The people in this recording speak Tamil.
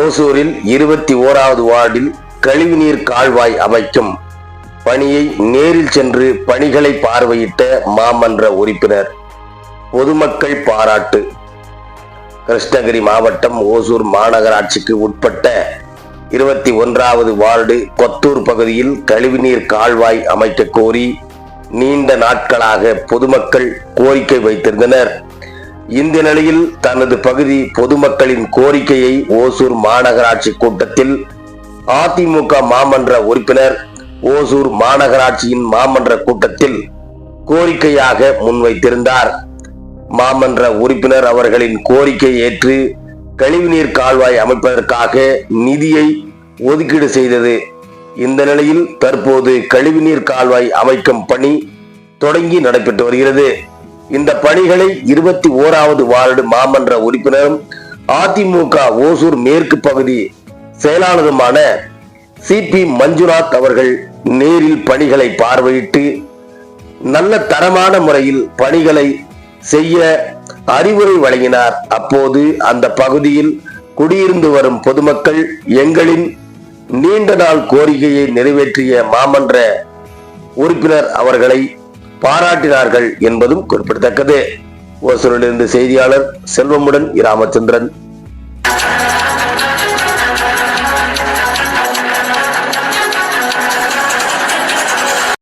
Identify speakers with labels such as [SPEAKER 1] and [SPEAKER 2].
[SPEAKER 1] ஓசூரில் இருபத்தி ஓராவது வார்டில் கழிவுநீர் கால்வாய் அமைக்கும் பணியை நேரில் சென்று பணிகளை பார்வையிட்ட மாமன்ற உறுப்பினர் பொதுமக்கள் பாராட்டு. கிருஷ்ணகிரி மாவட்டம் ஓசூர் மாநகராட்சிக்கு உட்பட்ட இருபத்தி ஒன்றாவது வார்டு கொத்தூர் பகுதியில் கழிவுநீர் கால்வாய் அமைக்க கோரி நீண்ட நாட்களாக பொதுமக்கள் கோரிக்கை வைத்திருந்தனர். இந்த நிலையில் தனது பகுதி பொதுமக்களின் கோரிக்கையை ஓசூர் மாநகராட்சி கூட்டத்தில் அதிமுக மாமன்ற உறுப்பினர் ஓசூர் மாநகராட்சியின் மாமன்ற கூட்டத்தில் கோரிக்கையாக முன்வைத்திருந்தார். மாமன்ற உறுப்பினர் அவர்களின் கோரிக்கை ஏற்று கழிவுநீர் கால்வாய் அமைப்பதற்காக நிதியை ஒதுக்கீடு செய்தது. இந்த நிலையில் தற்போது கழிவுநீர் கால்வாய் அமைக்கும் பணி தொடங்கி நடைபெற்று வருகிறது. இந்த பணிகளை இருபத்தி ஓராவது வார்டு மாமன்ற உறுப்பினரும் அதிமுக ஓசூர் மேற்கு பகுதி செயலாளருமான சி பி மஞ்சுநாத் அவர்கள் நேரில் பணிகளை பார்வையிட்டு நல்ல தரமான முறையில் பணிகளை செய்ய அறிவுரை வழங்கினார். அப்போது அந்த பகுதியில் குடியிருந்து வரும் பொதுமக்கள் எங்களின் நீண்ட நாள் கோரிக்கையை நிறைவேற்றிய மாமன்ற உறுப்பினர் அவர்களை பாராட்டினார்கள் என்பதும் குறிப்பிடத்தக்கது. ஓசூரிலிருந்து செய்தியாளர் செல்வமுடன் இராமச்சந்திரன்.